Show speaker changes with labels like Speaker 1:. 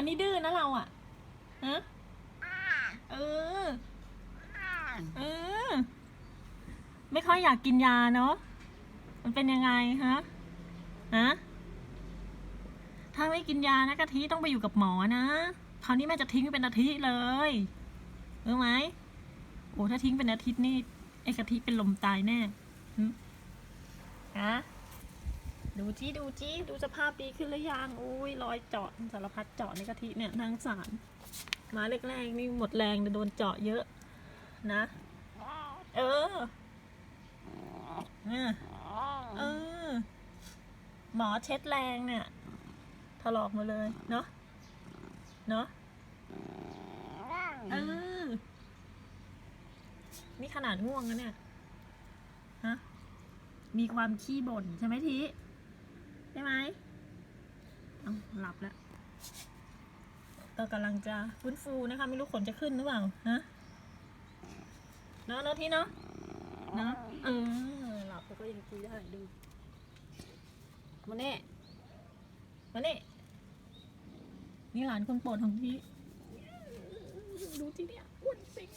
Speaker 1: วันนี้ดื้อนะเราอะฮะเออ เออ ไม่ค่อยอยากกินยาเนาะ มันเป็นยังไงฮะ ฮะ ถ้าไม่กินยานะกะทิต้องไปอยู่กับหมอนะ คราวนี้แม่จะทิ้งเป็นอาทิตย์เลยรู้ไหม โอ้ถ้าทิ้งเป็นอาทิตย์นี่ไอ้กะทิเป็นลมตายแน่ฮะ ดูจี้ดูจี้ดูสภาพดีขึ้นหรือยังอุ้ยรอยเจาะสารพัดเจาะในกะทิเนี่ยนางสารมาแรกๆนี่หมดแรงโดนเจาะเยอะนะ เออเนี่ยเออ หมอเช็ดแรงเนี่ยถลอกมาเลยเนาะเนาะเออนี่ขนาดง่วงนะเนี่ยฮะมีความขี้บ่นใช่ไหมที ช่ไหมเอาหลับแล้วก็กำลังจะฟื้นฟูนะคะ ไม่รู้ขนจะขึ้นหรือเปล่าฮะเนาะเนาะทีเนาะเนาะเออหลับแล้วก็ยังคุยได้ดูมาเน่มาเน่นี่หลานคนโปรดของพี่ ดูที่เนี่ยอ้วนสิง